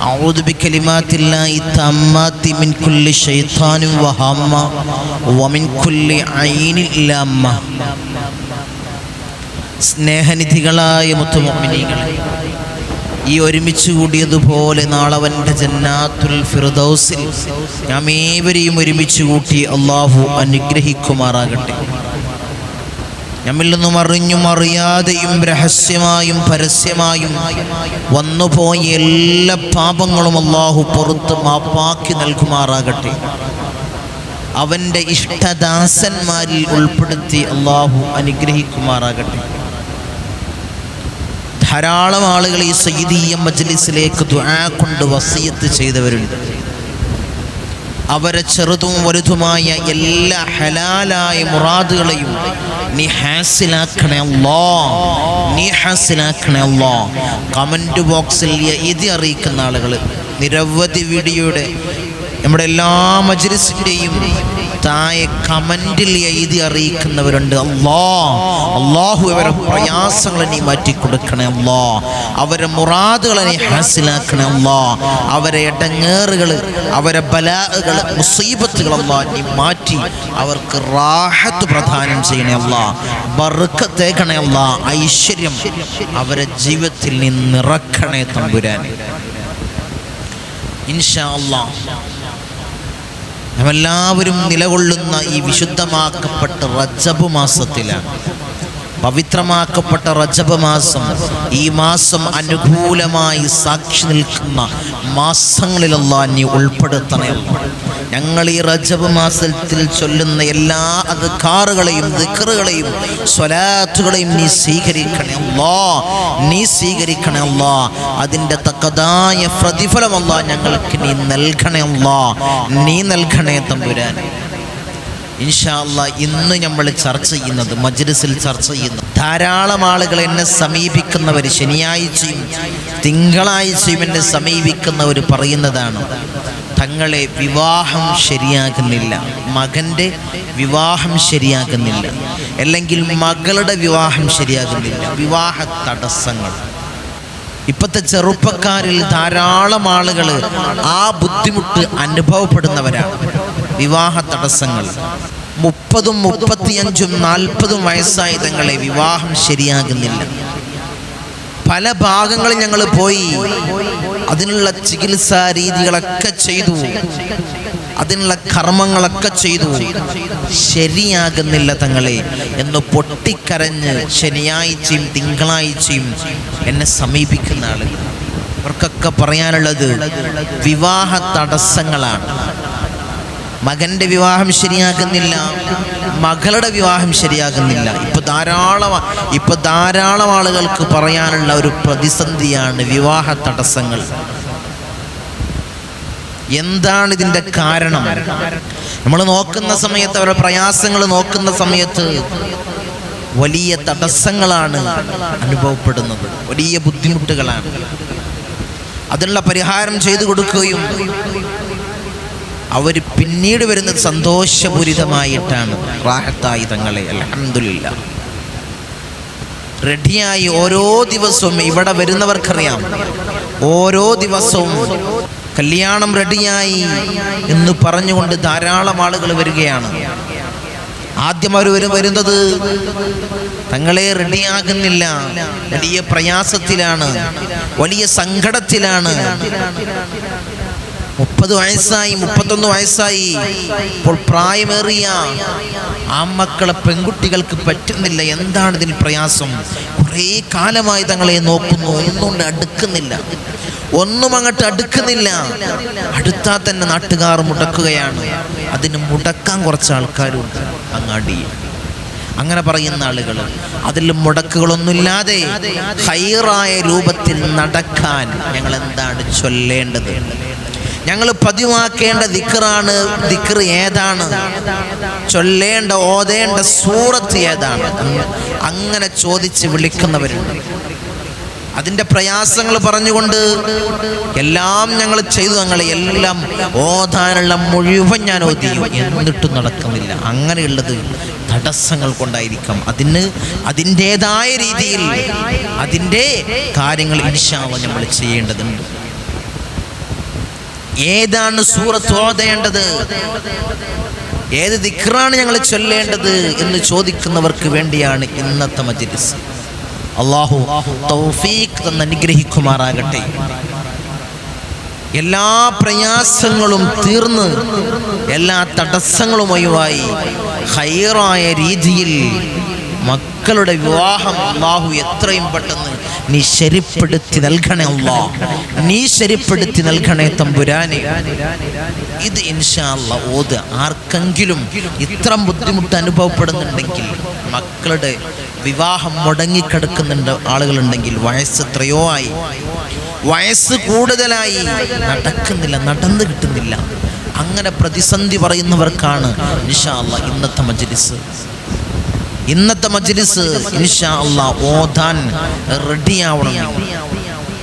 أعوذ بكلمات الله التامات من كل شيطان وهامة ومن كل عين لامة സ്നേഹനിധികളായ മുത്തുമോമിനികളെ ഈ ഒരുമിച്ച് കൂടിയതുപോലെ നാളവൻ്റെ ജന്നാത്തുൽ ഫിർദൗസിൽ നാം ഏവരെയും ഒരുമിച്ച് കൂട്ടി അള്ളാഹു അനുഗ്രഹിക്കുമാറാകട്ടെ നമ്മിൽ നിന്നും അറിഞ്ഞും അറിയാതെയും രഹസ്യമായും പരസ്യമായും വന്നുപോയ എല്ലാ പാപങ്ങളും അള്ളാഹു പുറത്ത് മാപ്പാക്കി നൽകുമാറാകട്ടെ. അവന്റെ ഇഷ്ടദാസന്മാരിൽ ഉൾപ്പെടുത്തി അള്ളാഹു അനുഗ്രഹിക്കുമാറാകട്ടെ. ധാരാളം ആളുകൾ ഈ സൈദീയ മജ്ലിസിലേക്ക് കൊണ്ട് വസിയത്ത് ചെയ്തവരുണ്ട്. അവരെ ചെറുതും വലുതുമായ എല്ലാ ഹലാലായ മുറാദുകളെയും നീ ഹാസിലാക്കണേ അല്ലോ. നീ ഹാസിലാക്കണേ അല്ലോ. കമന്റ് ബോക്സിൽ എഴുതി അറിയിക്കുന്ന ആളുകൾ നിരവധി വീഡിയോയുടെ നമ്മുടെ എല്ലാ മജ്ലിസിന്റെയും താഴെ കമന്റിൽ എഴുതി അറിയിക്കുന്നവരുണ്ട്. അല്ലോ അള്ളാഹു അവരെ പ്രയാസങ്ങളെ നീ മാറ്റി കൊടുക്കണേ അല്ലാ അവരെ മുറാദുകളെ നീ ഹാസിലാക്കണേ അല്ലോ അവരെ ഇടങ്ങേറുകൾ അവരെ ബലാകൾ മുസീബത്തുകൾ അല്ലാ നീ മാറ്റി അവർക്ക് റാഹത്ത് പ്രദാനം ചെയ്യണേ അല്ലാ ബറുക്കത്തേക്കണേ അല്ലാ ഐശ്വര്യം അവരെ ജീവിതത്തിൽ നീ നിറക്കണേ തമ്പുരാനെ. ഇൻഷാ അല്ലാ നാമെല്ലാവരും നിലകൊള്ളുന്ന ഈ വിശുദ്ധമാക്കപ്പെട്ട റജബ് മാസത്തിലാണ്. പവിത്രമാക്കപ്പെട്ട റജബ് മാസം ഈ മാസം അനുകൂലമായി സാക്ഷി നിൽക്കുന്ന മാസങ്ങളിലല്ല നീ ഉൾപ്പെടുത്തണേ ഞങ്ങൾ ഈ റജബ് മാസത്തിൽ ചൊല്ലുന്ന എല്ലാ അധികാറുകളെയും ദിക്കറുകളെയും സ്വലാത്തുകളെയും നീ സ്വീകരിക്കണേ നീ സ്വീകരിക്കണേ അതിന്റെ തക്കതായ പ്രതിഫലമല്ല ഞങ്ങൾക്ക് നീ നൽകണേ നീ നൽകണേ തമ്പുരാൻ ഇൻഷാല്ല ഇന്ന് നമ്മൾ ചർച്ച ചെയ്യുന്നത് മജ്ലിസിൽ ചർച്ച ചെയ്യുന്നത് ധാരാളം ആളുകൾ എന്നെ സമീപിക്കുന്നവർ ശനിയാഴ്ചയും തിങ്കളാഴ്ചയും എന്നെ സമീപിക്കുന്നവർ പറയുന്നതാണ് തങ്ങളെ വിവാഹം ശരിയാകുന്നില്ല മകന്റെ വിവാഹം ശരിയാകുന്നില്ല അല്ലെങ്കിൽ മകളുടെ വിവാഹം ശരിയാകുന്നില്ല. വിവാഹ തടസ്സങ്ങൾ. ഇപ്പോഴത്തെ ചെറുപ്പക്കാരിൽ ധാരാളം ആളുകൾ ആ ബുദ്ധിമുട്ട് അനുഭവപ്പെടുന്നവരാണ്. വിവാഹ തടസ്സങ്ങൾ. മുപ്പതും മുപ്പത്തിയഞ്ചും നാൽപ്പതും വയസ്സായ തങ്ങളെ വിവാഹം ശരിയാകുന്നില്ല. പല ഭാഗങ്ങളിൽ ഞങ്ങൾ പോയി. അതിനുള്ള ചികിത്സാ രീതികളൊക്കെ ചെയ്തു. അതിനുള്ള കർമ്മങ്ങളൊക്കെ ചെയ്തു. ശരിയാകുന്നില്ല തങ്ങളെ എന്ന് പൊട്ടിക്കരഞ്ഞ് ശനിയാഴ്ചയും തിങ്കളാഴ്ചയും എന്നെ സമീപിക്കുന്ന ആളുകൾ. അവർക്കൊക്കെ പറയാനുള്ളത് വിവാഹ തടസ്സങ്ങളാണ്. മകന്റെ വിവാഹം ശരിയാകുന്നില്ല. മകളുടെ വിവാഹം ശരിയാകുന്നില്ല. ഇപ്പൊ ധാരാളം ഇപ്പൊ ധാരാളം ആളുകൾക്ക് പറയാനുള്ള ഒരു പ്രതിസന്ധിയാണ് വിവാഹ തടസ്സങ്ങൾ. എന്താണ് ഇതിന്റെ കാരണം? നമ്മൾ നോക്കുന്ന സമയത്ത് അവരുടെ പ്രയാസങ്ങൾ നോക്കുന്ന സമയത്ത് വലിയ തടസ്സങ്ങളാണ് അനുഭവപ്പെടുന്നത്. വലിയ ബുദ്ധിമുട്ടുകളാണ്. അതിനുള്ള പരിഹാരം ചെയ്തു കൊടുക്കുകയും അവർ പിന്നീട് വരുന്നത് സന്തോഷപൂരിതമായിട്ടാണ്. റാഹത്തായി തങ്ങളെ. അലഹമില്ല റെഡിയായി ഓരോ ദിവസവും ഇവിടെ വരുന്നവർക്കറിയാം. ഓരോ ദിവസവും കല്യാണം റെഡിയായി എന്ന് പറഞ്ഞുകൊണ്ട് ധാരാളം ആളുകൾ വരികയാണ്. ആദ്യം അവർ വരും വരുന്നത് തങ്ങളെ റെഡിയാകുന്നില്ല. വലിയ പ്രയാസത്തിലാണ്. വലിയ സങ്കടത്തിലാണ്. മുപ്പത് വയസ്സായി മുപ്പത്തൊന്ന് വയസ്സായി. ഇപ്പോൾ പ്രായമേറിയ ആ മക്കളെ പെൺകുട്ടികൾക്ക് പറ്റുന്നില്ല. എന്താണ് ഇതിന് പ്രയാസം? കുറേ കാലമായി തങ്ങളെ നോക്കുന്നു. ഒന്നുകൊണ്ട് അടുക്കുന്നില്ല. ഒന്നും അങ്ങോട്ട് അടുക്കുന്നില്ല. അടുത്താൽ തന്നെ നാട്ടുകാർ മുടക്കുകയാണ്. അതിന് മുടക്കാൻ കുറച്ച് ആൾക്കാരുണ്ട്. അങ്ങാടി. അങ്ങനെ പറയുന്ന ആളുകൾ അതിൽ മുടക്കുകളൊന്നുമില്ലാതെ ഹൈറായ രൂപത്തിൽ നടക്കാൻ ഞങ്ങൾ എന്താണ് ചൊല്ലേണ്ടത്? ഞങ്ങൾ പതിവാക്കേണ്ട ദിക്റാണ്. ദിക്കർ ഏതാണ്? ചൊല്ലേണ്ട ഓതേണ്ട സൂറത്ത് ഏതാണ്? അങ്ങനെ ചോദിച്ച് വിളിക്കുന്നവരുണ്ട്. അതിന്റെ പ്രയാസങ്ങൾ പറഞ്ഞുകൊണ്ട് എല്ലാം ഞങ്ങൾ ചെയ്തു. ഞങ്ങൾ എല്ലാം ഓതാനുള്ള മുഴുവൻ ഞാൻ ഓതിയും. എന്നിട്ടും നടക്കുന്നില്ല. അങ്ങനെയുള്ളത് തടസ്സങ്ങൾ കൊണ്ടായിരിക്കാം. അതിന് അതിന്റെതായ രീതിയിൽ അതിന്റെ കാര്യങ്ങൾ ഇൻഷാവ നമ്മൾ ചെയ്യേണ്ടതുണ്ട്. ഏതാണ് സൂറത്ത് ഓതേണ്ടത്? ഏത് ദിക്റാണ് ഞങ്ങൾ ചൊല്ലേണ്ടത് എന്ന് ചോദിക്കുന്നവർക്ക് വേണ്ടിയാണ് ഇന്നത്തെ മജ്ലിസ്. അള്ളാഹു തൗഫീഖ് തന്ന് അനുഗ്രഹിക്കുമാറാകട്ടെ. എല്ലാ പ്രയാസങ്ങളും തീർന്ന് എല്ലാ തടസ്സങ്ങളും ഒഴിവായി ഹൈറായ രീതിയിൽ മക്കളുടെ വിവാഹം അള്ളാഹു എത്രയും പെട്ടെന്ന് നീ ശരിപ്പെടുത്തി നൽകണേ അള്ളാ നീ ശരിപ്പെടുത്തി നൽകണേ തമ്പുരാനെ. ഇത് ഇൻഷാല്ല ഓത് ആർക്കെങ്കിലും ഇത്ര ബുദ്ധിമുട്ട് അനുഭവപ്പെടുന്നുണ്ടെങ്കിൽ മക്കളുടെ വിവാഹം മുടങ്ങിക്കിടക്കുന്നുണ്ട് ആളുകളുണ്ടെങ്കിൽ വയസ്സ് എത്രയോ ആയി. വയസ്സ് കൂടുതലായി. നടക്കുന്നില്ല നടന്നു കിട്ടുന്നില്ല. അങ്ങനെ പ്രതിസന്ധി പറയുന്നവർക്കാണ് ഇൻഷാള്ള ഇന്നത്തെ മജ്ലിസ്. ഇന്നത്തെ മജ്ലിസ് ഇൻഷാ അള്ളാ ഓതാൻ റെഡിയാവണം.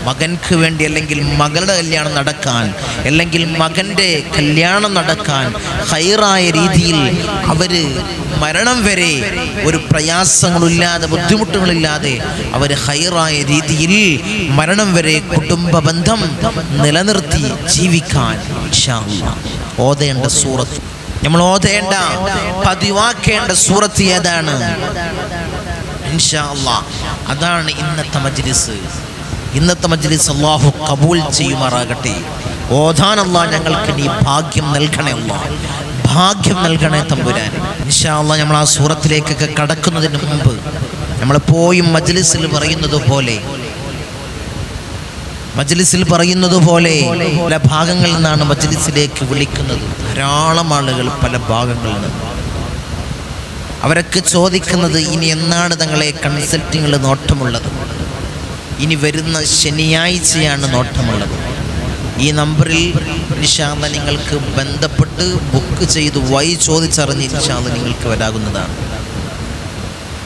മകൻക്ക് വേണ്ടി അല്ലെങ്കിൽ മകളുടെ കല്യാണം നടക്കാൻ അല്ലെങ്കിൽ മകന്റെ കല്യാണം നടക്കാൻ ഹൈറായ രീതിയിൽ അവർ മരണം വരെ ഒരു പ്രയാസങ്ങളില്ലാതെ ബുദ്ധിമുട്ടുകളില്ലാതെ അവർ ഹൈറായ രീതിയിൽ മരണം വരെ കുടുംബ ബന്ധം നിലനിർത്തി ജീവിക്കാൻ ഓതേണ്ട സൂറത്ത് നമ്മൾ ഓതേണ്ട പതിവാക്കേണ്ട സൂറത്ത് ഏതാണ്? അതാണ് ഇന്നത്തെ മജ്ലിസ്. ഇന്നത്തെ മജ്ലിസ് അള്ളാഹു കബൂൽ ചെയ്യുമാറാകട്ടെ. ഓതാൻ അല്ലാ ഞങ്ങൾക്ക് നീ ഭാഗ്യം നൽകണേ ഭാഗ്യം നൽകണേ തമ്പുരാൻ. ഇൻഷാ അല്ലാ നമ്മൾ ആ സൂറത്തിലേക്കൊക്കെ കടക്കുന്നതിന് മുമ്പ് നമ്മൾ പോയും മജ്ലിസിൽ പറയുന്നത് പോലെ മജ്ലിസിൽ പറയുന്നത് പോലെ പല ഭാഗങ്ങളിൽ നിന്നാണ് മജ്ലിസിലേക്ക് വിളിക്കുന്നത്. ധാരാളം ആളുകൾ പല ഭാഗങ്ങളിൽ നിന്ന്. അവരൊക്കെ ചോദിക്കുന്നത് ഇനി എന്നാണ് തങ്ങളെ കൺസൾട്ടിങ്ങിൽ നോട്ടമുള്ളത്? ഇനി വരുന്ന ശനിയാഴ്ചയാണ് നോട്ടമുള്ളത്. ഈ നമ്പറിൽ നിശാന്ത നിങ്ങൾക്ക് ബന്ധപ്പെട്ട് ബുക്ക് ചെയ്ത് വൈ ചോദിച്ചറിഞ്ഞ് നിശാന്ത നിങ്ങൾക്ക് വരാകുന്നതാണ്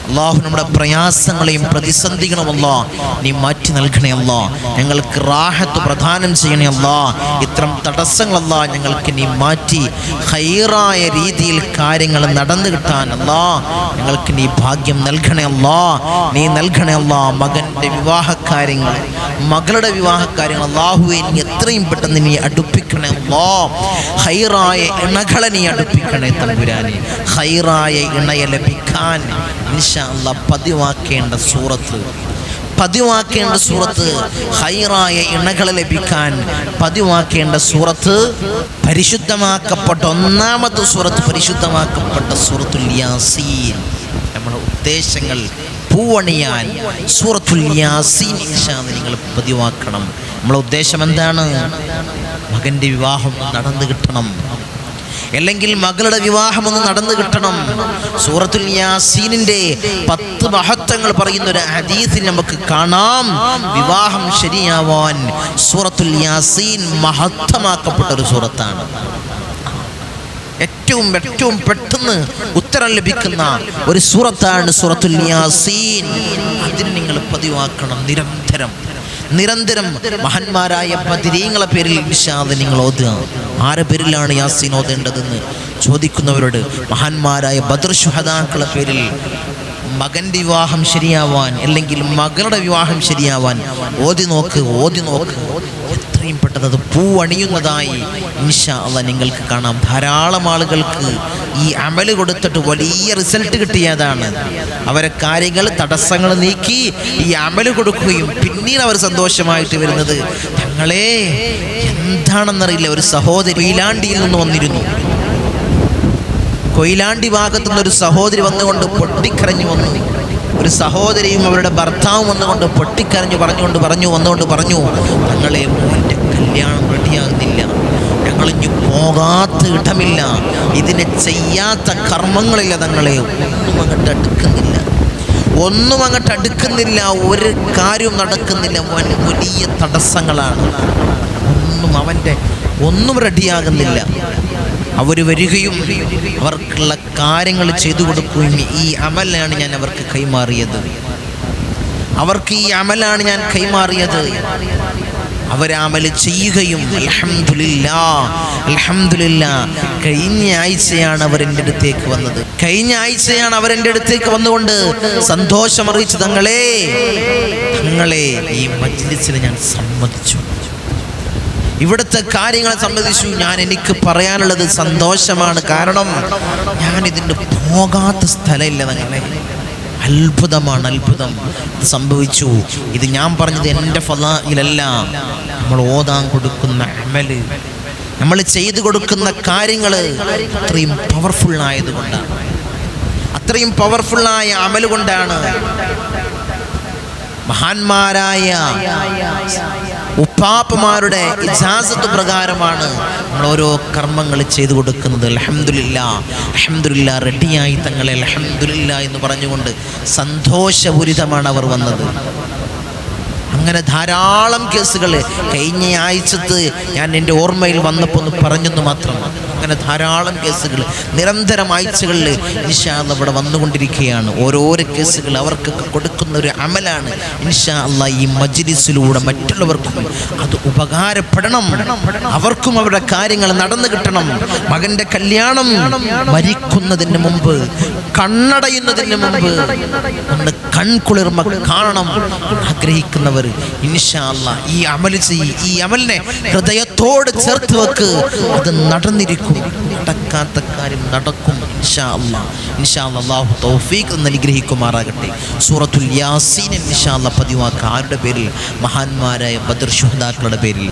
അള്ളാഹു നമ്മുടെ പ്രയാസങ്ങളെയും പ്രതിസന്ധികളും അല്ലാ നീ മാറ്റി നൽകണേ അല്ല. ഞങ്ങൾക്ക് റാഹത്ത് പ്രദാനം ചെയ്യണേ അല്ല. ഇത്തരം തടസ്സങ്ങളല്ല ഞങ്ങൾക്ക് നീ മാറ്റി ഹൈറായ രീതിയിൽ കാര്യങ്ങൾ നടന്നു കിട്ടാൻ അല്ലാ. ഞങ്ങൾക്ക് നീ ഭാഗ്യം നൽകണേ അല്ല. നീ നൽകണേ അല്ല മകന്റെ വിവാഹകാര്യങ്ങൾ. മകളുടെ വിവാഹകാര്യങ്ങൾ അള്ളാഹുവെ നീ എത്രയും പെട്ടെന്ന് നീ അടുപ്പിക്കണേ അല്ലാ. ഹൈറായ ഇണകളെ നീ അടുപ്പിക്കണേ തമ്പുരാനെ. ഹൈറായ ഇണയെ ലഭിക്കാൻ അല്ലാ പതിവാക്കേണ്ട സൂറത്ത്. പതിവാക്കേണ്ട സൂറത്ത് ഹൈറായ ഇണകൾ ലഭിക്കാൻ പതിവാക്കേണ്ട സൂറത്ത് പരിശുദ്ധമാക്കപ്പെട്ട ഒന്നാമത്തെ സൂറത്ത് പരിശുദ്ധമാക്കപ്പെട്ട സൂറത്തുൽ യാസീൻ. നമ്മുടെ ഉദ്ദേശങ്ങൾ പൂവണിയാൻ സൂറത്തുൽ യാസീൻ നിങ്ങൾ പതിവാക്കണം. നമ്മളെ ഉദ്ദേശം എന്താണ്? മകന്റെ വിവാഹം നടന്നു കിട്ടണം. അല്ലെങ്കിൽ മകളുടെ വിവാഹം ഒന്ന് നടന്നു കിട്ടണം. സൂറത്തുൽ യാസീനിന്റെ പത്ത് മഹത്വങ്ങൾ പറയുന്ന ഒരു ഹദീസിൽ നമുക്ക് കാണാം. വിവാഹം ശരിയാവാൻ സൂറത്തുൽ യാസീൻ മഹത്വമാക്കപ്പെട്ട ഒരു സൂറത്താണ്. ഏറ്റവും ഏറ്റവും പെട്ടെന്ന് ഉത്തരം ലഭിക്കുന്ന ഒരു സൂറത്താണ് സൂറത്തുൽ യാസീൻ. അതിന് നിങ്ങൾ പതിവാക്കണം നിരന്തരം. നിരന്തരം മഹന്മാരായ പതിരീങ്ങളെ പേരിൽ വിശാദ നിങ്ങൾ ഓതുക. ആരെ പേരിലാണ് യാസീൻ ഓതേണ്ടതെന്ന് ചോദിക്കുന്നവരോട് മഹാന്മാരായ ബദർ പേരിൽ മകന്റെ വിവാഹം ശരിയാവാൻ അല്ലെങ്കിൽ മകളുടെ വിവാഹം ശരിയാവാൻ ഓതി നോക്ക് ഓതി നോക്ക്. അത് പൂവണിയുന്നതായി ഇൻഷാ അല്ല നിങ്ങൾക്ക് കാണാം. ധാരാളം ആളുകൾക്ക് ഈ അമൽ കൊടുത്തിട്ട് വലിയ റിസൾട്ട് കിട്ടിയതാണ്. അവരെ കാര്യങ്ങൾ തടസ്സങ്ങൾ നീക്കി ഈ അമൽ കൊടുക്കുകയും പിന്നീട് അവർ സന്തോഷമായിട്ട് വരുന്നത്. ഞങ്ങളെ എന്താണെന്നറിയില്ല. ഒരു സഹോദരി ഇലാണ്ടിയിൽ നിന്ന് വന്നിരുന്നു. കൊയിലാണ്ടി ഭാഗത്തു നിന്നൊരു സഹോദരി വന്നുകൊണ്ട് പൊട്ടിക്കരഞ്ഞു വന്നു. ഒരു സഹോദരിയും അവരുടെ ഭർത്താവും വന്നുകൊണ്ട് പൊട്ടിക്കരഞ്ഞു പറഞ്ഞുകൊണ്ട് പറഞ്ഞു വന്നുകൊണ്ട് പറഞ്ഞു മോന്റെ കല്യാണം റെഡിയാകുന്നില്ല. ഞങ്ങളിഞ്ഞു പോകാത്ത ഇടമില്ല. ഇതിനെ ചെയ്യാത്ത കർമ്മങ്ങളില്ല തങ്ങളെ. ഒന്നും അങ്ങോട്ട് അടുക്കുന്നില്ല. ഒന്നും അങ്ങോട്ട് അടുക്കുന്നില്ല. ഒരു കാര്യവും നടക്കുന്നില്ല. വലിയ തടസ്സങ്ങളാണ്. ഒന്നും അവന്റെ ഒന്നും റെഡിയാകുന്നില്ല. അവർ വരികയും അവർക്കുള്ള കാര്യങ്ങൾ ചെയ്തു കൊടുക്കുകയും ഈ അമലാണ് ഞാൻ അവർക്ക് കൈമാറിയത്. അവർക്ക് ഈ അമലാണ് ഞാൻ കൈമാറിയത്. അവരമൽ ചെയ്യുകയും അൽഹംദുലില്ലാ അൽഹംദുലില്ലാ കഴിഞ്ഞ ആഴ്ചയാണ് അവർ എന്റെ അടുത്തേക്ക് വന്നത്. കഴിഞ്ഞ ആഴ്ചയാണ് അവർ എന്റെ അടുത്തേക്ക് വന്നുകൊണ്ട് സന്തോഷം അറിയിച്ചു തങ്ങളെ. തങ്ങളെ ഈ മജ്ലിസിന് ഞാൻ സമ്മതിച്ചു. ഇവിടുത്തെ കാര്യങ്ങളെ സംബന്ധിച്ചു ഞാൻ എനിക്ക് പറയാനുള്ളത് സന്തോഷമാണ്. കാരണം ഞാൻ ഇതിന്റെ പോകാത്ത സ്ഥലമില്ല നിങ്ങളെ അത്ഭുതമാണ് അത്ഭുതം. സംഭവിച്ചു. ഇത് ഞാൻ പറഞ്ഞത് എന്റെ ഫലായിലല്ല. നമ്മൾ ഓതാൻ കൊടുക്കുന്ന അമൽ. നമ്മൾ ചെയ്തു കൊടുക്കുന്ന കാര്യങ്ങൾ അത്രയും പവർഫുൾ ആയതുകൊണ്ടാണ്. അത്രയും പവർഫുള്ളായ അമൽ കൊണ്ടാണ്. മഹാന്മാരായ ഉപ്പാപ്പമാരുടെ ഇജാസത്ത് പ്രകാരമാണ് നമ്മൾ ഓരോ കർമ്മങ്ങൾ ചെയ്തു കൊടുക്കുന്നത്. അലഹമില്ല അലഹമില്ല റെഡിയായി തങ്ങളെ അലഹമില്ല എന്ന് പറഞ്ഞുകൊണ്ട് സന്തോഷപൂരിതമാണ് അവർ വന്നത്. അങ്ങനെ ധാരാളം കേസുകൾ കഴിഞ്ഞ ആഴ്ചത്ത് ഞാൻ എന്റെ ഓർമ്മയിൽ വന്നപ്പോൾ ഒന്ന് പറഞ്ഞെന്ന് മാത്രം. അങ്ങനെ ധാരാളം കേസുകൾ നിരന്തരം ആഴ്ചകളിൽ ഇൻഷാ അല്ല ഇവിടെ വന്നുകൊണ്ടിരിക്കുകയാണ്. ഓരോരോ കേസുകൾ അവർക്കൊക്കെ കൊടുക്കുന്ന ഒരു അമലാണ്. ഇൻഷാ അല്ല ഈ മജ്ലിസിലൂടെ മറ്റുള്ളവർക്കും അത് ഉപകാരപ്പെടണം. അവർക്കും അവരുടെ കാര്യങ്ങൾ നടന്നു കിട്ടണം. മകന്റെ കല്യാണം മരിക്കുന്നതിന് മുമ്പ് കണ്ണടയുന്നതിന് മുമ്പ് ഒന്ന് കൺകുളിർമ കാണണം ആഗ്രഹിക്കുന്നവർ ഇൻഷാ അല്ലാ ഈ അമൽ ചെയ്യ് ഈ അമലിനെ ഹൃദയത്തോട് ചേർത്ത് വെക്ക്. അത് നടന്നിരിക്കും. നടക്കാത്ത കാര്യം നടക്കും ഇൻഷാ അല്ലാ ഇൻഷാ അള്ളാഹു തൗഫീഖ് എന്ന് അനുഗ്രഹിക്കുമാറാകട്ടെ. സൂറത്തുൽ യാസീൻ ഇൻഷാ അല്ലാ പതിവാക്കുക ആരുടെ പേരിൽ? മഹാന്മാരായ ബദർ ശുഹദാക്കളുടെ പേരിൽ.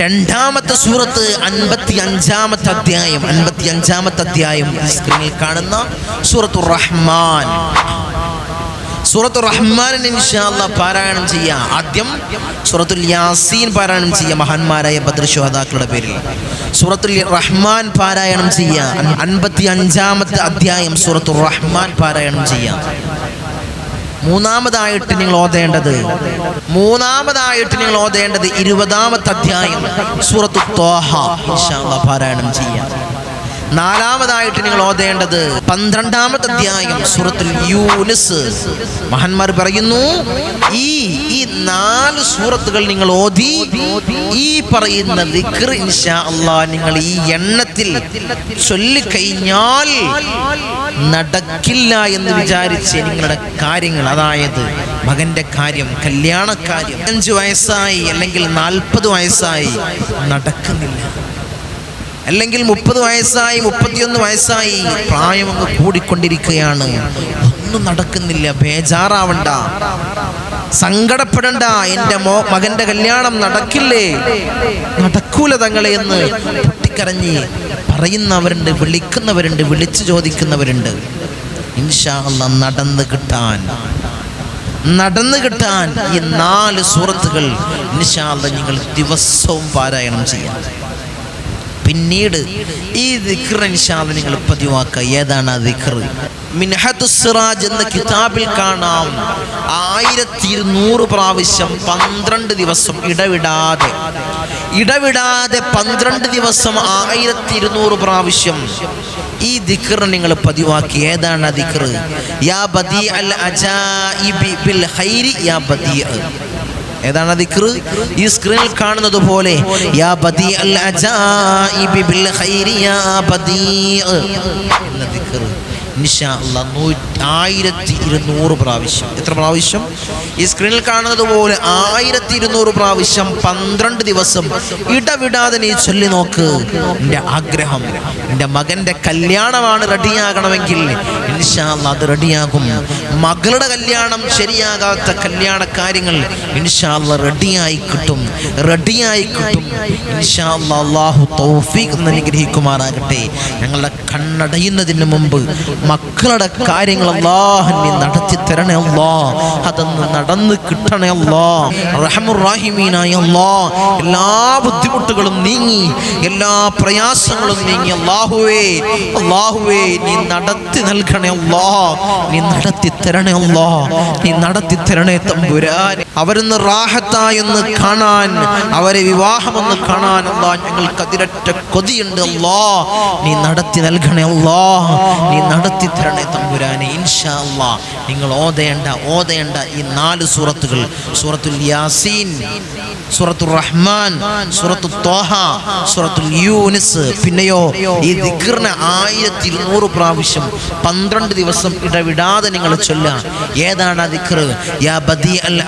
രണ്ടാമത്തെ സൂറത്ത് അൻപത്തി അഞ്ചാമത്തെ അധ്യായം അൻപത്തി അഞ്ചാമത്തെ അധ്യായം സ്ക്രീനിൽ കാണുന്ന സൂറത്തു റഹ്മാൻ സൂറത്തു റഹ്മാനിന് ഇൻഷാല്ല പാരായണം ചെയ്യാം. ആദ്യം സൂറത്തുൽ യാസീൻ പാരായണം ചെയ്യാം. മഹാന്മാരായ ഭദ്രശോതാക്കളുടെ പേരിൽ. സൂറത്തുൽ റഹ്മാൻ പാരായണം ചെയ്യാം. അൻപത്തി അഞ്ചാമത്തെ അധ്യായം സൂറത്തുൽ റഹ്മാൻ പാരായണം ചെയ്യാം. മൂന്നാമതായിട്ട് നിങ്ങൾ ഓതേണ്ടത് മൂന്നാമതായിട്ട് നിങ്ങൾ ഓതേണ്ടത് ഇരുപതാമത്തെ അധ്യായം സൂറത്തു തോഹ പാരായണം ചെയ്യാം. നാലാമതായിട്ട് നിങ്ങൾ ഓതേണ്ടത് പന്ത്രണ്ടാമത്തെ അധ്യായം സൂറത്തുൽ യൂനിസ്. മഹാന്മാർ പറയുന്നു ഈ ഈ നാല് സൂറത്തുകൾ നിങ്ങൾ ഓതി ഈ പറയുന്ന ഇൻഷാ അള്ളാ നിങ്ങൾ ഈ എണ്ണത്തിൽ ചൊല്ലിക്കഴിഞ്ഞാൽ നടക്കില്ല എന്ന് വിചാരിച്ച് നിങ്ങളുടെ കാര്യങ്ങൾ അതായത് മകന്റെ കാര്യം കല്യാണക്കാര്യം അഞ്ച് വയസ്സായി അല്ലെങ്കിൽ നാൽപ്പത് വയസ്സായി നടക്കുന്നില്ല. അല്ലെങ്കിൽ മുപ്പത് വയസ്സായി മുപ്പത്തിയൊന്ന് വയസ്സായി പ്രായം അങ്ങ് കൂടിക്കൊണ്ടിരിക്കുകയാണ്. ഒന്നും നടക്കുന്നില്ല ബേജാറാവണ്ട. സങ്കടപ്പെടണ്ട എന്റെ മോ മകന്റെ കല്യാണം നടക്കില്ലേ? നടക്കൂല തങ്ങളെ എന്ന് പൊട്ടിക്കരഞ്ഞ് പറയുന്നവരുണ്ട് വിളിക്കുന്നവരുണ്ട് വിളിച്ചു ചോദിക്കുന്നവരുണ്ട്. ഇൻഷാ അല്ലാ നടന്ന് കിട്ടാൻ. നടന്നു കിട്ടാൻ ഈ നാല് സൂറത്തുകൾ ഇൻഷാ അല്ലാ നിങ്ങൾ ദിവസവും പാരായണം ചെയ്യാം. പിന്നീട് ഈ ദിക്ർ ഇൻഷാൽ നിങ്ങൾ പതിവാക്കുക. ഏതാണ് ആ ദിക്ർ മിൻഹത്തു സിറാജ് എന്ന കിതാബിൽ കാണാം. ആയിരത്തി ഇരുന്നൂറ് പ്രാവശ്യം പന്ത്രണ്ട് ദിവസം ഇടവിടാതെ ഇടവിടാതെ പന്ത്രണ്ട് ദിവസം ആയിരത്തി ഇരുന്നൂറ് പ്രാവശ്യം ഈ ദിക്ർ നിങ്ങൾ പതിവാക്കി. ഏതാണ് ആ ദിക്ർ യാ ബദി അൽ അജായിബി ബിൽ ഹൈരി യാ ബദി ഏതാണ് ദിക്ർ ഈ സ്ക്രീനിൽ കാണുന്നത് പോലെ യാ ബദി അൽ ബിൽ ഖൈരി യാ ബദി എന്ന ദിക്ർ ആയിരത്തി ഇരുന്നൂറ് പ്രാവശ്യം. എത്ര പ്രാവശ്യം? ഈ സ്ക്രീനിൽ കാണുന്നത് പോലെ ആയിരത്തി ഇരുന്നൂറ് പ്രാവശ്യം പന്ത്രണ്ട് ദിവസം ഇടവിടാതെ നീ ചൊല്ലി നോക്ക്. എന്റെ ആഗ്രഹം എന്റെ മകന്റെ കല്യാണമാണ് റെഡിയാകണമെങ്കിൽ അത് റെഡിയാകും. മകളുടെ കല്യാണം ശരിയാകാത്ത കല്യാണ കാര്യങ്ങൾ ഇൻഷാല്ല റെഡിയായി കിട്ടും റെഡിയായി കിട്ടും. അല്ലാഹു തൗഫീഖ് എന്ന് അനുഗ്രഹിക്കുമാറാകട്ടെ. ഞങ്ങളുടെ കണ്ണടയുന്നതിന് മുമ്പ് മക്കളുടെ കാര്യങ്ങൾ അള്ളാഹന്നെ നടത്തി തരണേ അല്ലാ. അതൊന്ന് നടന്ന് കിട്ടണേ അല്ലാ. റഹമുറാഹിമീനായ അല്ലാ. എല്ലാ ബുദ്ധിമുട്ടുകളും നീങ്ങി എല്ലാ പ്രയാസങ്ങളും നീങ്ങി അള്ളാഹുവേ അള്ളാഹുവേ നീ നടത്തി നൽകണേ അല്ലാ. നീ നടത്തി തരണേ അല്ലാ നീ നടത്തി തരണേ തമ്പുരാൻ. അവരൊന്ന് റാഹത്തായെന്ന് കാണാൻ അവരെ വിവാഹമെന്ന് കാണാൻ അല്ലാ ഞങ്ങൾക്ക് അതിരറ്റ കൊതിയുണ്ട് അല്ലാ. നീ നടത്തി നൽകണേ അല്ലാ. നീ നടത്തി തരണേ തമ്പുരാനെ ഇൻഷാ അല്ലാ നിങ്ങൾ ഓതേണ്ട ഓതേണ്ട ഈ നാല് സൂറത്തുകൾ. സൂറത്തുൽ യാസീൻ സൂറത്തുൽ റഹ്മാൻ സൂറത്തു തോഹ സൂറത്തുൽ യൂനിസ്. പിന്നെയോ ഈ ദിക്റിനെ ആയിരത്തി ഇരുന്നൂറ് പ്രാവശ്യം പന്ത്രണ്ട് ദിവസം ഇടവിടാതെ നിങ്ങൾ ചൊല്ല ഏതാണ് ആ യാ ബദി അൽ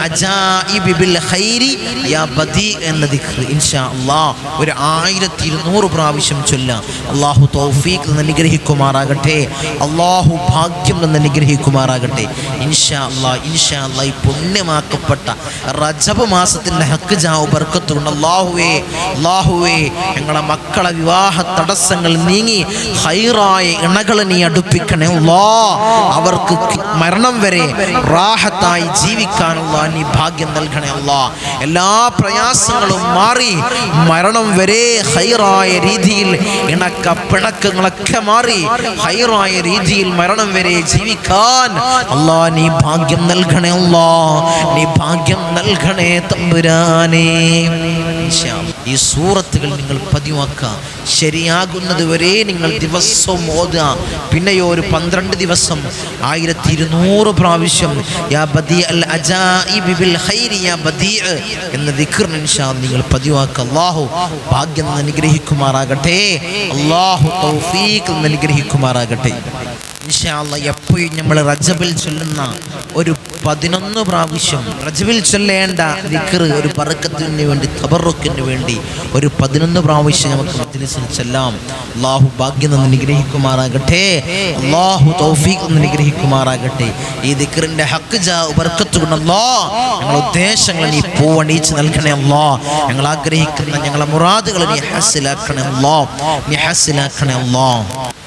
ബിൽ ഖൈരി. യാ ബദി എന്ന ദിക്ർ ഇൻഷാ അല്ലാഹ് ഒരു ആയിരത്തി ഇരുന്നൂറ് പ്രാവശ്യം ചൊല്ല. അള്ളാഹു തൗഫീഖ് എന്ന് അനുഗ്രഹിക്കുമാറാകട്ടെ. അള്ളാഹു ഭാഗ്യം എന്ന് അനുഗ്രഹിക്കുമാറാകട്ടെ. ഇൻഷാ അല്ലാഹ് ഇൻഷാ അല്ലാഹ് ഈ പുണ്യമാക്കപ്പെട്ട റജബ് മാസത്തിന്റെ ഹക്ക് ജാവ് ബർക്കത്തുകൊണ്ട് അള്ളാഹുവേ അള്ളാഹുവേ ഞങ്ങളെ മക്കളെ വിവാഹ തടസ്സങ്ങൾ നീങ്ങി ഹൈറായ ഇണകളെ നീ അടുപ്പിക്കണേ അല്ലാ അവർക്ക് കി- മരണം വരെ റാഹത്തായി ജീവിക്കാനുള്ള നീ ഭാഗ്യം നൽകണേ അല്ല. എല്ലാ പ്രയാസങ്ങളും മാറി മരണം വരെ ഹൈറായ രീതിയിൽ ഇണക്ക പിണക്കങ്ങളൊക്കെ മാറി ഹൈറായ രീതിയിൽ മരണം വരെ ജീവിക്കാൻ അല്ലാ നീ ഭാഗ്യം നൽകണേ അല്ലാ. നീ ഭാഗ്യം നൽകണേ തമ്പുരാനേ. ശ്യാം. ഈ സൂറത്തുകൾ നിങ്ങൾ പതിവാക്കുക. ശരിയാകുന്നത് വരെ നിങ്ങൾ ദിവസവും ഓതുക. പിന്നെയോ ഒരു പന്ത്രണ്ട് ദിവസം ആയിരത്തി ഇരുന്നൂറ് പ്രാവശ്യം യാ ബിൽ യാ എന്ന നിങ്ങൾ പതിവാക്കുക. അള്ളാഹു ഭാഗ്യം അനുഗ്രഹിക്കുമാറാകട്ടെ അള്ളാഹു അനുഗ്രഹിക്കുമാറാകട്ടെ ഇൻഷാല്ല എപ്പോഴും നമ്മൾ റജബിൽ ചൊല്ലുന്ന ഒരു പതിനൊന്ന് പ്രാവശ്യം റജബിൽ ചൊല്ലേണ്ട വിക്റ് ഒരു പറക്കത്തിന് വേണ്ടി തബറുക്കിന് വേണ്ടി ഒരു പതിനൊന്ന് പ്രാവശ്യം നമുക്ക് ചെല്ലാം. അള്ളാഹു ഭാഗ്യം നിന്ന് നിഗ്രഹിക്കുമാറാകട്ടെ അള്ളാഹു തൗഫീഖ് നിന്ന് നിഗ്രഹിക്കുമാറാകട്ടെ ഈ ദിക്കറിന്റെ ഹക്ക് ജാ ബർക്കത്ത് കൊണ്ടല്ലോ ഞങ്ങൾ ഉദ്ദേശങ്ങൾ നീ പൂവണീച്ച് നൽകണേ അല്ലോ. ഞങ്ങൾ ആഗ്രഹിക്കുന്ന ഞങ്ങളെ മുറാദുകൾ നീ ഹസിലാക്കണേ അല്ലോ. നീ ഹസിലാക്കണേ അല്ലോ.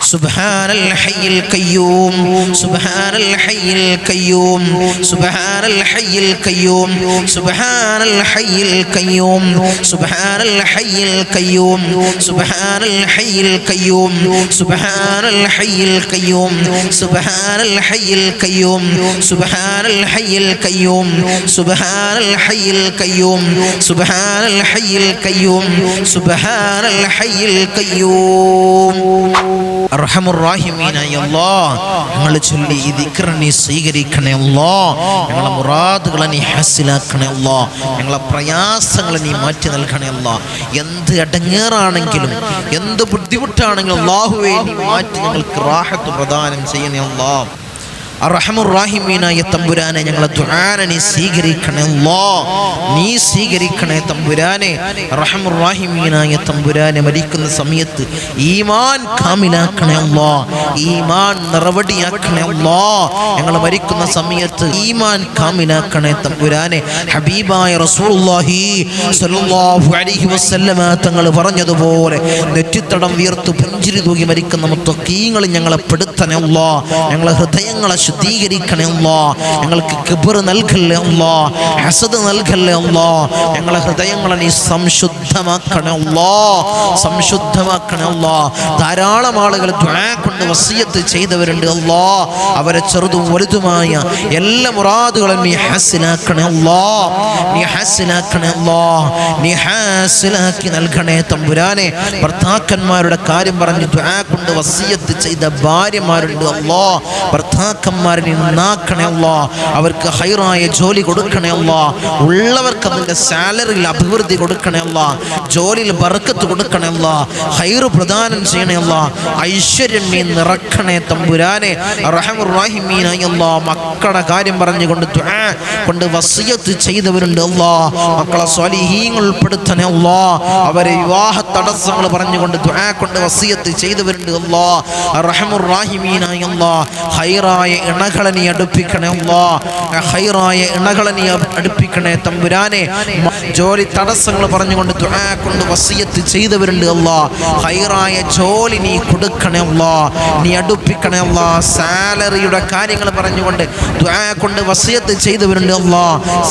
സുബാനൽ ഹയ്യിൽ കയ്യ القيوم سبحان الحي القيوم سبحان الحي القيوم سبحان الحي القيوم سبحان الحي القيوم سبحان الحي القيوم سبحان الحي القيوم سبحان الحي القيوم سبحان الحي القيوم سبحان الحي القيوم سبحان الحي القيوم سبحان الحي القيوم ارحم الراحمين يا الله ഞങ്ങൾ ചൊല്ലി ഈ നീ സ്വീകരിക്കണേ അല്ലോ. ഞങ്ങളെ മുറാദുകളെ നീ ഹാസിലാക്കണേ അല്ലോ. ഞങ്ങളെ പ്രയാസങ്ങളെ നീ മാറ്റി നൽകണേ അല്ലോ. എന്ത് അടങ്ങേറാണെങ്കിലും എന്ത് ബുദ്ധിമുട്ടാണെങ്കിലും അള്ളാഹുവേ നീ മാറ്റി ഞങ്ങൾക്ക് റാഹത്ത് പ്രദാനം ചെയ്യണേ അല്ലാ. അറഹമുറാഹിമീനായ തമ്പുരാനെ ഞങ്ങളെ ദുആനെ നീ സ്വീകരിക്കണേ. അല്ലാ നീ സ്വീകരിക്കണേ തമ്പുരാനെ. റഹമുറാഹിമീനായ തമ്പുരാനെ മരിക്കുന്ന സമയത്ത് ഈമാൻ കാമിലാക്കണേ. അല്ലാ ഈമാൻ നിറവടിയാക്കണേ അല്ലാ ഞങ്ങൾ മരിക്കുന്ന സമയത്ത് ഈമാൻ കാമിലാക്കണേ തമ്പുരാനെ. ഹബീബായ റസൂലുള്ളാഹി സ്വല്ലല്ലാഹു അലൈഹി വസല്ലമ തങ്ങൾ പറഞ്ഞതുപോലെ നെറ്റിത്തടം വീർത്ത് പുഞ്ചിരി തൂകി മരിക്കുന്ന മുത്തക്കീങ്ങൾ ഞങ്ങളെ പെടുത്തണേ. അല്ലാ ഞങ്ങളെ ഹൃദയങ്ങളെ ശുദ്ധീകരിക്കണേ അല്ലാ. ഞങ്ങൾക്ക് കിബർ നൽകല്ലേ ഉള്ളോ ഹസദ് നൽകല്ലേ ഉള്ളോ ഞങ്ങളെ ഹൃദയങ്ങളെ നീ സംശുദ്ധമാക്കണേ അല്ലാ. സംശുദ്ധമാക്കണേ അല്ലാ. ധാരാളം ആളുകൾ കൊണ്ട് വസീയത്ത് ചെയ്തവരുണ്ട് അല്ലോ. അവരെ ചെറുതും വലുതുമായ എല്ലാ മുറാദുകളും നീ ഹാസിലാക്കണേ അല്ലാ. നീ ഹാസിലാക്കണേ അല്ലാ. നീ ഹാസിലാക്കി നൽകണേ തമ്പുരാനെ. ഭർത്താക്കന്മാരുടെ കാര്യം പറഞ്ഞു കൊണ്ട് വസീയത്ത് ചെയ്ത ഭാര്യമാരുണ്ട് അല്ലാ. ഭർത്താക്കന്മാരെ നന്നാക്കണേ അല്ലാ. അവർക്ക് ഹൈറായ ജോലി കൊടുക്കണേ അല്ലാ. ഉള്ളവർക്ക് അതിന്റെ സാലറിയിൽ അഭിവൃദ്ധി കൊടുക്കണേ അല്ലാ. ജോലിയിൽ ബർക്കത്ത് കൊടുക്കണേ അല്ലാ. ഹൈറ് പ്രദാനം ചെയ്യണേ അല്ലാ. ഐശ്വര്യം നീ നിറക്കണേ തമ്പുരാനെ. റഹമുറാഹിമീനായി അല്ലാ മക്കളുടെ കാര്യം പറഞ്ഞുകൊണ്ട് കൊണ്ട് വസിയത്ത് ചെയ്തവരുണ്ട് അല്ലാ. മക്കളെ സ്വാലിഹീങ്ങൾ ഉൾപ്പെടുത്തണേ അല്ലാ. അവരെ വിവാഹ തടസ്സങ്ങൾ പറഞ്ഞുകൊണ്ട് കൊണ്ട് വസിയത്ത് ചെയ്തവരുണ്ട് അല്ലാ. റഹമുറാഹിമീനായി അല്ലാ ഹൈറായ ഇണകളെ നീ അടുപ്പിക്കണേ അല്ലാ. ഹൈറായ ഇണകളെ നീ അടുപ്പിക്കണേ തമ്പുരാനെ. ജോലി തടസ്സങ്ങൾ പറഞ്ഞുകൊണ്ട് ദുആ കൊണ്ട് വസിയത്ത് ചെയ്തവരുണ്ട് അല്ലാ. ഹൈറായ ജോലി നീ കൊടുക്കണേ അല്ലാ. നീ അടുപ്പിക്കണേ അല്ലാ. സാലറിയുടെ കാര്യങ്ങൾ പറഞ്ഞുകൊണ്ട് ദുആ കൊണ്ട് വസിയത്ത് ചെയ്തവരുണ്ട് അല്ലാ.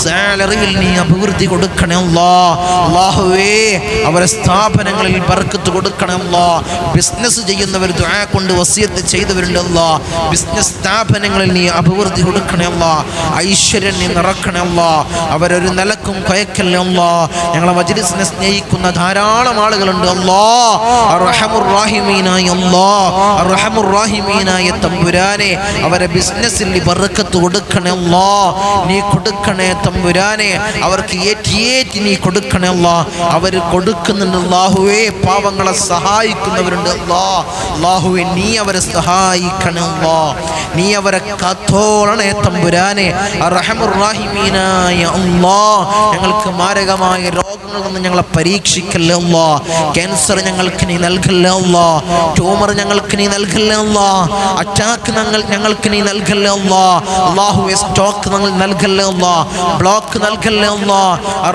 സാലറിയിൽ നീ അഭിവൃദ്ധി കൊടുക്കണേ അല്ലാ. അള്ളാഹുവേ അവരെ സ്ഥാപനങ്ങളിൽ ബർക്കത്ത് കൊടുക്കണേ അല്ലാ. ബിസിനസ് ചെയ്യുന്നവർ ദുആ കൊണ്ട് വസിയത്ത് ചെയ്തവരുണ്ട് അല്ലാ. ബിസിനസ് സ്ഥാപനങ്ങൾ സ്ഥാപനങ്ങളിൽ നീ അഭിവൃദ്ധി കൊടുക്കണമല്ല ഐശ്വര്യം നീ നിറക്കണമല്ല അവരൊരു നിലക്കും കയക്കല്ല അല്ല. ഞങ്ങളെ മജ്ലിസിനെ സ്നേഹിക്കുന്ന ധാരാളം ആളുകളുണ്ട് അല്ലാ. റഹമുറാഹിമീനായ അല്ലാ റഹമുറാഹിമീനായ തമ്പുരാനെ അവരെ ബിസിനസ്സിൽ നീ ബർക്കത്ത് കൊടുക്കണേ അല്ലാ. നീ കൊടുക്കണേ തമ്പുരാനെ അവർക്ക് ഏറ്റി ഏറ്റി നീ കൊടുക്കണേ അല്ലാ. അവർ കൊടുക്കുന്നുണ്ട് അല്ലാഹുവേ പാവങ്ങളെ സഹായിക്കുന്നവരുണ്ട് അല്ലാ. അല്ലാഹുവേ നീ അവരെ സഹായിക്കണേ നീ നീ അവരെ കത്തോളണേ തമ്പുരാനെ. റഹമുറാഹിമീനായ അല്ലാ ഞങ്ങൾക്ക് മാരകമായ രോഗങ്ങൾ നിന്ന് ഞങ്ങളെ പരീക്ഷിക്കല്ലേ അല്ലാ ക്യാൻസർ ഞങ്ങൾക്ക് നീ നൽകല്ലേ അല്ലാ ട്യൂമർ ഞങ്ങൾക്ക് നീ നൽകല്ലേ അല്ലാ അറ്റാക്ക് ഞങ്ങൾ ഞങ്ങൾക്ക് നീ നൽകല്ലേ അല്ലാ അല്ലാഹുവേ സ്റ്റോക്ക് ഞങ്ങൾ നൽകല്ലേ അല്ലാ ബ്ലോക്ക് നൽകല്ലേ അല്ലാ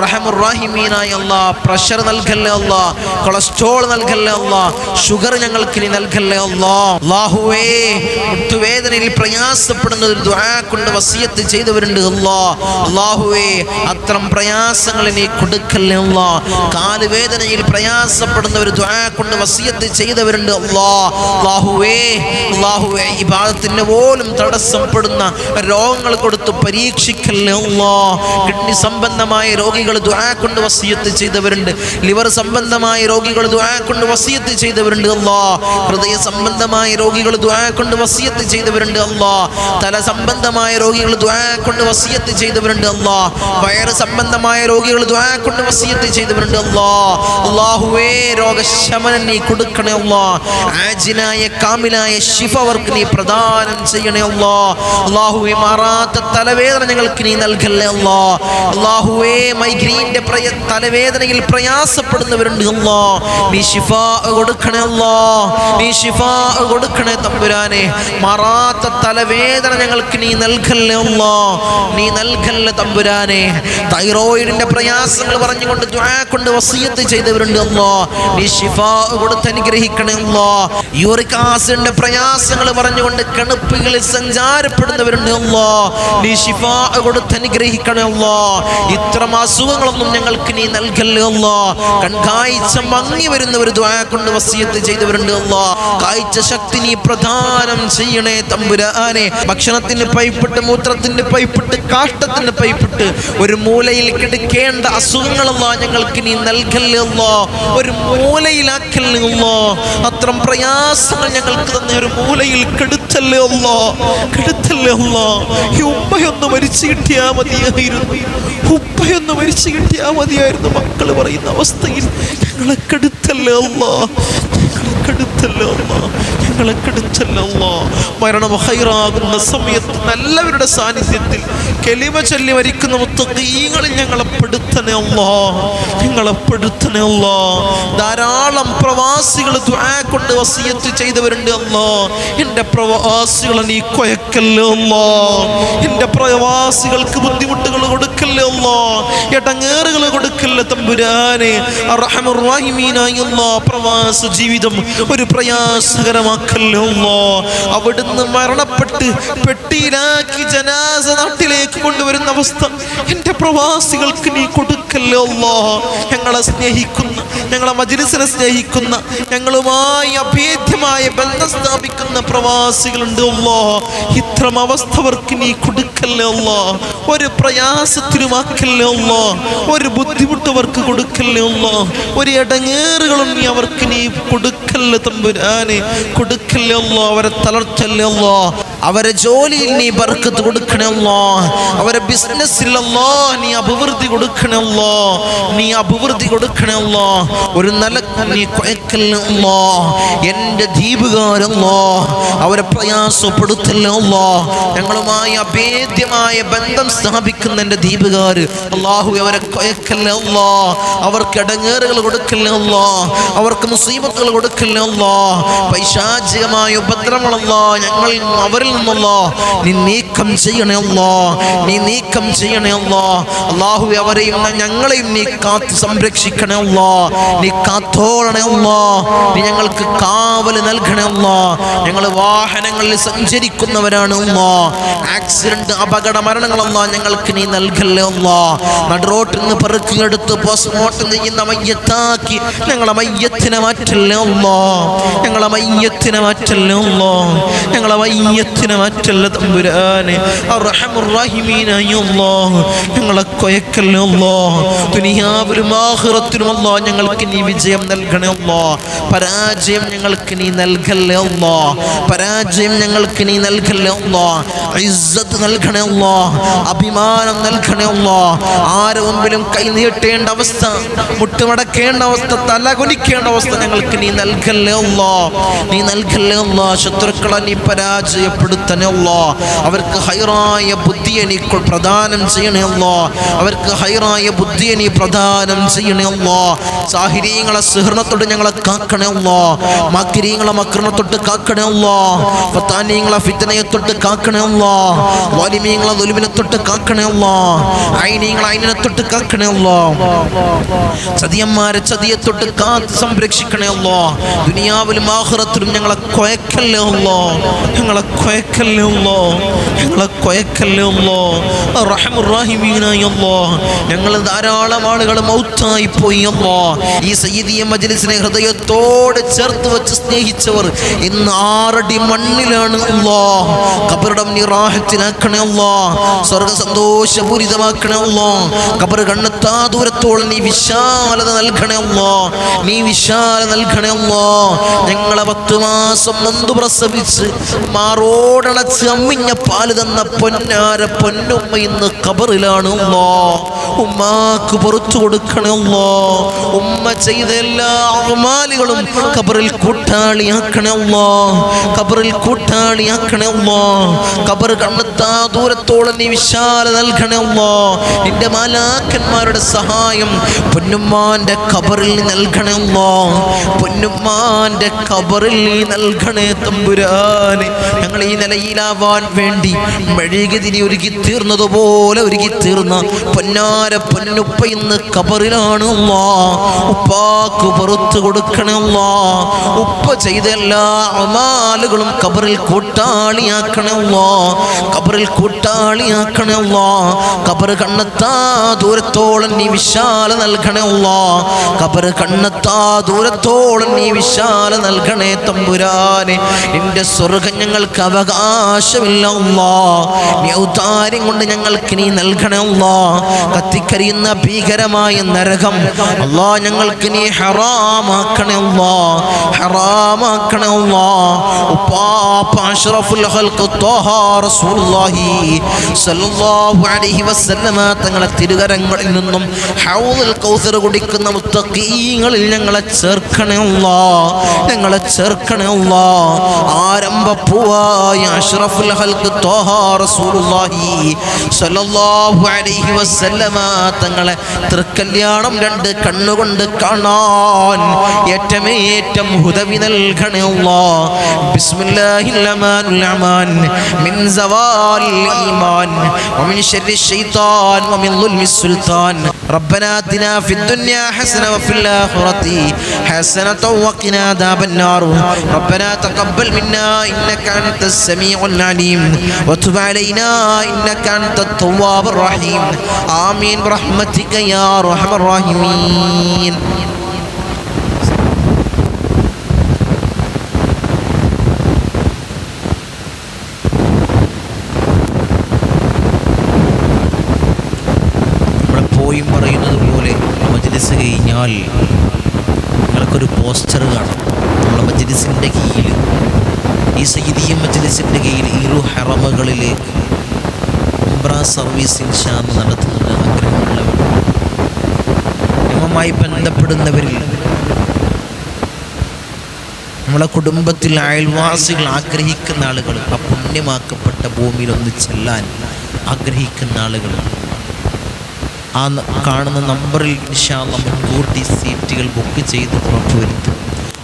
റഹമുറാഹിമീനായ അല്ലാ പ്രഷർ നൽകല്ലേ അള്ളാ കൊളസ്ട്രോൾ നൽകല്ലേ അള്ളാ ഷുഗർ ഞങ്ങൾക്ക് നീ നൽകല്ലേ അല്ലാ അല്ലാഹുവേ മുട്ടുവേദനയിൽ പ്രയാസപ്പെടുന്ന ഒരു കൊണ്ട് വസിയത്ത് ചെയ്തവരുണ്ട്. അല്ലാ അല്ലാഹുവേ അത്തരം പ്രയാസങ്ങൾ നീ കൊടുക്കല്ലേ അല്ലാ. കാലുവേദനയിൽ പ്രയാസപ്പെടുന്ന ഒരു കൊണ്ട് വസിയത്ത് ചെയ്തവരുണ്ട്. അല്ലാ അല്ലാഹുവേ അല്ലാഹുവേ ഈ പോലും തടസ്സപ്പെടുന്ന രോഗങ്ങൾ കൊടുത്ത് പരീക്ഷിക്കല്ലേ അല്ലാ. കിഡ്നി സംബന്ധമായ രോഗികൾ കൊണ്ട് വസിയത്ത് ചെയ്തവരുണ്ട്. ലിവർ സംബന്ധമായ രോഗികൾ കൊണ്ട് വസിയത്ത് ചെയ്തവരുണ്ട് അല്ലാ. ഹൃദയ സംബന്ധമായ രോഗികൾ കൊണ്ട് വസിയത്ത് ചെയ്തവരുണ്ട് അല്ലാ. തല സംബന്ധമായ രോഗികൾ കൊണ്ട് വസിയത്ത് ചെയ്തവരുണ്ട് അല്ലാ വയറ് സംബന്ധമായ രോഗികൾ കൊണ്ട് വസിയത്ത് ചെയ്തവരുണ്ട് അല്ലാ അല്ലാഹുവേ രോഗശമനം നീ കൊടുക്കണേ അല്ലാ ആജിനായ കാമിലായ ശിഫ അവർക്ക് നീ പ്രദാനം ചെയ്യണേ അല്ലാ അല്ലാഹുവേ മാറാത്ത തലവേദന ഞങ്ങൾക്ക് നീ നൽകല്ലേ അല്ലാ അല്ലാഹുവേ മൈഗ്രീന്റെ പ്രയ തലവേദനയിൽ പ്രയാസപ്പെടുന്നവരുണ്ട് അല്ലാ നീ ശിഫ കൊടുക്കണേ അല്ലാ നീ ശിഫ കൊടുക്കണേ തമ്പുരാനെ. മാറാത്ത തലവേദന ഞങ്ങൾക്ക് നീ നൽകല്ലേ അല്ലാ നീ നൽകല്ലേ തമ്പുരാനെ? തൈറോയിഡിന്റെ പ്രയാസങ്ങൾ പറഞ്ഞുകൊണ്ട് കൊണ്ട് വസിയത്ത് ചെയ്തവരുണ്ട് അല്ലാ നീ ഷിഫ കൊടുത്ത് അനുഗ്രഹിക്കണേ അല്ലാ യൂറിക് ആസിഡിന്റെ പ്രയാസങ്ങൾ പറഞ്ഞുകൊണ്ട് കണുപ്പുകളിൽ സഞ്ചാരപ്പെടുന്നവരുണ്ട് അല്ലാ നീ ഷിഫ കൊടുത്ത് അനുഗ്രഹിക്കണേ അല്ലാ ഇത്തരം അസുഖങ്ങളൊന്നും ഞങ്ങൾക്ക് നീ നൽകല്ലേ അല്ലാ കൺകാഴ്ച മങ്ങി വരുന്നവർ ദുആ കൊണ്ട് വസിയത്ത് ചെയ്തവരുണ്ട് അല്ലാ കാഴ്ച ശക്തി നീ പ്രധാനം ചെയ്യണേ തമ്പുരാനെ ഭക്ഷണത്തിന് പൈപ്പിട്ട് മൂത്രത്തിന് പൈപ്പിട്ട് കാഷ്ടത്തിന് പൈപ്പിട്ട് ഒരു മൂലയിൽ കിടക്കേണ്ട അസുഖങ്ങളല്ല ഞങ്ങൾക്ക് നീ നൽകല്ലേ ഒരു മൂലയിലാക്കല്ലോ അത്രം പ്രയാസങ്ങൾ ഞങ്ങൾക്ക് തന്നെ ഒരു മൂലയിൽ കെടുത്തല്ലേ കെടുത്തല്ലോ ഈ ഉമ്മയൊന്ന് മരിച്ചു കിട്ടിയാ മതിയായിരുന്നു. ഉപ്പയൊന്ന് മരിച്ചു കിട്ടിയാ മതിയായിരുന്നു. മക്കൾ പറയുന്ന അവസ്ഥയിൽ ഞങ്ങളെ കെടുത്തല്ലേ ഞങ്ങളെ കെടുത്തല്ലേ ഞങ്ങളെ അല്ലാ മരണം ഹൈറാകുന്ന സമയത്ത് നല്ലവരുടെ സാന്നിധ്യത്തിൽ കെളിമ ചൊല്ലി മരിക്കുന്ന മുത്തീങ്ങളിൽ ഞങ്ങളെ പെടുത്തനല്ലോ ഞങ്ങളെ പെടുത്തനല്ലോ ധാരാളം പ്രവാസികൾ കൊണ്ട് വസിയത്ത് ചെയ്തവരുണ്ട് അല്ലോ എന്റെ പ്രവാസികളെ നീ കൊയക്കല്ലോ എന്റെ പ്രവാസികൾക്ക് ബുദ്ധിമുട്ടുകൾ കൊടുക്കല്ലേ അല്ലാ എടങ്ങേറുകൾ കൊടുക്കല്ലേ തമ്പുരാനെ. പ്രവാസ ജീവിതം ഒരു പ്രയാസകരമാക്കല്ലേ അല്ലാ അവിടുന്ന് മരണപ്പെട്ട് പെട്ടിയിലാക്കി ജനാസ നാട്ടിലേക്ക് കൊണ്ടുവരുന്ന അവസ്ഥ. പ്രവാസികൾക്ക് നീ കൊടുക്കല്ലോ ഞങ്ങളെ സ്നേഹിക്കുന്ന ഞങ്ങളെ മജിലിസിനെ സ്നേഹിക്കുന്ന ഞങ്ങളുമായി അഭേദ്യമായ ബന്ധം സ്ഥാപിക്കുന്ന പ്രവാസികളുണ്ട് ഉള്ളോ ഇത്തരം അവസ്ഥവർക്ക് നീ കൊടുക്കല്ലേ അല്ലാ ഒരു പ്രയാസത്തിലുമാക്കല്ലേ അല്ലാ ഒരു ബുദ്ധിമുട്ടവർക്ക് കൊടുക്കല്ലോ അല്ലാ ഒരു ഇടങ്ങേറുകളും നീ അവർക്ക് നീ കൊടുക്കല്ല തമ്പുരാനെ? കൊടുക്കല്ലേ അല്ലാ അവരെ തളർച്ചല്ലേ അല്ലാ അവരെ ജോലിയിൽ നീ ബർക്കത്ത് കൊടുക്കണമല്ലോ അവരെ ബിസിനസ്സിലല്ലോ നീ അഭിവൃദ്ധി കൊടുക്കണല്ലോ. നീ അഭിവൃദ്ധി കൊടുക്കണല്ലോ. ഒരു നല്ല നീ കുഴക്കല്ലോ എന്റെ ദ്വീപുകാരല്ലോ അവരെ പ്രയാസപ്പെടുത്തല്ലോ ഞങ്ങളുമായി അഭേദ്യമായ ബന്ധം സ്ഥാപിക്കുന്ന എന്റെ ദ്വീപുകാർ അള്ളാഹു അവരെ കുഴക്കല്ലോ അവർക്ക് ഇടങ്ങേറുകൾ കൊടുക്കല്ലോ അവർക്ക് മുസീബത്തുകൾ കൊടുക്കല്ലോ പൈശാചികമായ ഉപദ്രവങ്ങളല്ലോ ഞങ്ങൾ അവരിൽ നിന്നല്ലോ. നീ നീക്കം ചെയ്യണേ അല്ലോ നീ നീക്കം ചെയ്യണേ അല്ലോ അള്ളാഹു അവരെയും ഞങ്ങളെയും നീ കാത്ത് സംരക്ഷിക്കണേ അല്ലോ. നീ കാത്തോളണേ അല്ലാ. നീ ഞങ്ങൾക്ക് കാവൽ നൽകണേ അല്ലാ. ഞങ്ങൾ വാഹനങ്ങളിൽ സഞ്ചരിക്കുന്നവരാണ് അല്ലാ. ആക്സിഡന്റ് അപകട മരണങ്ങളല്ല ഞങ്ങൾക്ക് നീ നൽകല്ലേ അല്ലാ. നടുറോട്ടിൽ നിന്ന് പെറുക്കിയെടുത്ത് പോസ്റ്റ്മോർട്ടം ചെയ്യുന്ന മയ്യത്താക്കി ഞങ്ങളെ മയ്യത്തിനെ മാറ്റല്ലേ അല്ലാ. ഞങ്ങളെ മയ്യത്തിനെ മാറ്റല്ലേ അല്ലാ. ഞങ്ങളെ മയ്യത്തിനെ മാറ്റല്ലേ തമ്പുരാനെ. അർഹമുർറഹിമീനായ അല്ലാ ഞങ്ങളെ കൊയക്കല്ലോ ആഖിറത്തിലും അല്ലാ ഞങ്ങൾക്ക് നീ വിജയം നൽകണമല്ലോ പരാജയം ഞങ്ങൾക്ക് നീ നൽകല്ലോ പരാജയം ഞങ്ങൾക്ക് നീ നൽകല്ലോ ഇസ്സത്ത് നൽകണേ അല്ലാ. അഭിമാനം നൽകണമല്ലോ ആരെ മുമ്പിലും കൈ നീട്ടേണ്ട അവസ്ഥ മുട്ടുമടക്കേണ്ട അവസ്ഥ തല കുനിക്കേണ്ട അവസ്ഥ ഞങ്ങൾക്ക് നീ നൽകല്ലോ നീ നൽകല്ലോ ശത്രുക്കളെ നീ പരാജയപ്പെടുത്തണേ അല്ലാ. അവർക്ക് ഹൈറായ ബുദ്ധിയെ നീ പ്രദാനം ചെയ്യണമല്ലോ അവർക്ക് ഹൈറായ ബുദ്ധിയെ നീ പ്രദാനം ചെയ്യണേ അല്ലാ സാഹിര്യങ്ങളെ സഹൃണത്തോട് ഞങ്ങളെ കാക്കണേ അല്ലാ മക്കിരീങ്ങളെ മക്രണത്തൊട്ട് കാക്കണേ അല്ലാ ഫത്താനീങ്ങളെ ഫിത്തനയെ തൊട്ട് കാക്കണേ അല്ലാ വാലിമീങ്ങളെ ദുലുമിനെ തൊട്ട് കാക്കണേ അല്ലാ ഐനീങ്ങളെ ഐനിനെ തൊട്ട് കാക്കണേ അല്ലാ ചതിയന്മാരെ ചതിയെ തൊട്ട് കാത്ത് സംരക്ഷിക്കണേ അല്ലാ ദുനിയാവിലും ആഹ്റത്തിലും ഞങ്ങളെ കൊയക്കല്ലേ അല്ലാ ഞങ്ങളെ കൊയക്കല്ലേ അല്ലാ ഞങ്ങളെ കൊയക്കല്ലേ അല്ലാ റഹമുറാഹിമീനായ അല്ലാ ഞങ്ങൾ ധാരാളം ആളുകൾ മൗത്തായി പോയി അല്ലോ ഈ സയ്യിദിയ മജ്ലിസിനെ ഹൃദയത്തോട് ചേർത്ത് വെച്ച് സ്നേഹിച്ചവർ ഇന്ന് ആറടി മണ്ണിലാണ് അല്ലോ കബറിടം നിറാഹത്തിലാക്കണേ അല്ലോ സ്വർഗ സന്തോഷപൂരിതമാക്കണേ അല്ലോ കബർ കണ്ണെത്താ ദൂരത്തോളം നീ വിശാലത നൽകണേ അല്ലോ നീ വിശാല നൽകണേ അല്ലോ ഞങ്ങളെ പത്ത് മാസം നൊന്ത് പ്രസവിച്ച് മാറോടണച്ച് അമ്മിഞ്ഞ പാൽ തന്ന പൊന്നാര പൊന്നുമ്മ ഇന്ന് കബറിലാണ് അല്ലാ ഉമ്മാക്ക് പുറത്തു കൊടുക്കണേ അല്ലാ ഉമ്മ ചെയ്ത എല്ലാ അമാലുകളും കബറിൽ കൂട്ടാളിയാക്കണേ അല്ലാ കബറിൽ കൂട്ടാളിയാക്കണേ അല്ലാ കബർ കണ്ടെത്താ ദൂരത്തോളം നീ വിശാല നൽകണേ അല്ലാ നിന്റെ മാലാക്കന്മാരുടെ സഹായം പൊന്നുമ്മാന്റെ കബറിൽ നീ അല്ലാ പൊന്നുമ്മാന്റെ കബറിൽ നീ നൽകണേ തമ്പുരാന്. ഞങ്ങൾ ഈ നിലയിലാവാൻ വേണ്ടി മെഴുകുതിരി ഒരുക്കി തീർന്നതുപോലെ ഒരുക്കി തീർന്ന. പൊന്നാര പൊന്നുപ്പ ഇന്ന് കബറിലാണ് ഉപ്പാക്ക് പുറത്തു കൊടുക്കണേ ഉപ്പ ചെയ്ത എല്ലാ അമാലുകളും കബറിൽ കൂട്ടാളിയാക്കണേ അല്ലാ കബറിൽ കൂട്ടാളിയാക്കണേ കബറ് കണ്ണെത്താ ദൂരത്തോളം നീ വിശാല നൽകണേ കബറ് കണ്ണെത്താ ദൂരത്തോളം നീ വിശാല നൽകണേ തമ്പുരാനെ. നിന്റെ സ്വർഗം ഞങ്ങൾക്ക് അവകാശമില്ല നീ കൊണ്ട് ഞങ്ങൾക്ക് നീ നൽകണേ അല്ലാ കത്തിക്കരിയുന്ന ഭീകരമായ നരകം. അല്ലാ ഞങ്ങൾക്ക് നീ ഹറാമാക്കണേ അല്ലാ ഹറാമാക്കണേ അല്ലാ ഉപ്പാപ്പ അഷ്റഫുൽ ഖൽഖ് ത്വഹ റസൂലുള്ളാഹി സ്വല്ലല്ലാഹു അലൈഹി വസല്ലമ തങ്ങളെ തിരുകരങ്ങളിൽ നിന്നും ഹൗദുൽ കൗസർ കുടിക്കുന്ന മുത്തഖീങ്ങളിൽ ഞങ്ങളെ ചേർക്കണേ അല്ലാ ഞങ്ങളെ ചേർക്കണേ അല്ലാ ആരംഭ പൂവായ അഷ്റഫുൽ ഖൽഖ് ത്വഹ റസൂലുള്ളാഹി സ്വല്ലല്ലാഹു അലൈഹി വസല്ലമ തങ്ങളെ തൃക്കല്യാണം രണ്ട് കണ്ണുകൊണ്ട് കാണാൻ ഏറ്റമേറ്റം ഹുദവി നൽകണേ അല്ലാ ബിസ്മില്ലാഹിൽ റഹ്മാനിൽ റഹ്മാൻ മിൻ സവാലിൽ ഈമാൻ വമിൻ ശർരി الشيطان ومن ظلم السلطان ربنا آتنا في الدنيا حسنة وفي الآخرة حسنة وقنا عذاب النار ربنا تقبل منا إنك أنت السميع العليم وتب علينا إنك أنت التواب الرحيم آمين برحمتك يا أرحم الراحمين ബന്ധപ്പെടുന്നവരിൽ നമ്മളെ കുടുംബത്തിൽ അയൽവാസികൾ ആഗ്രഹിക്കുന്ന ആളുകൾ ആ പുണ്യമാക്കപ്പെട്ട ഭൂമിയിൽ ഒന്ന് ചെല്ലാൻ ആഗ്രഹിക്കുന്ന ആളുകൾ. ആ കാണുന്ന നമ്പറിൽ മുൻകൂട്ടി സീറ്റുകൾ ബുക്ക് ചെയ്ത് ഉറപ്പുവരുത്തും.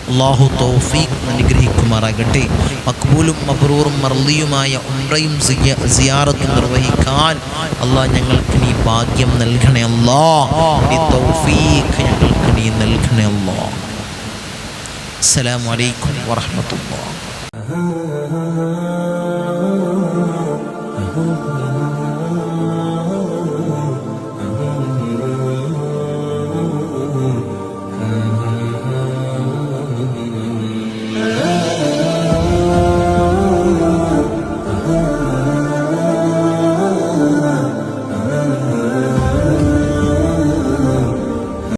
അള്ളാഹു തൗഫീഖ് അനുഗ്രഹിക്കുമാറാകട്ടെ. മക്ബൂലും മബ്രൂറും മർലിയുമായ ഉംറയും സിയാറത്തും നിർവഹിക്കാൻ അള്ളാഹ് ഞങ്ങൾക്ക് നീ ഭാഗ്യം നൽകണേ അല്ലാ. നീ തൗഫീഖ് ഞങ്ങൾക്ക് നീ നൽകണേ അല്ലാ. അസ്സലാമു അലൈക്കും വറഹ്മത്തുള്ളാഹി.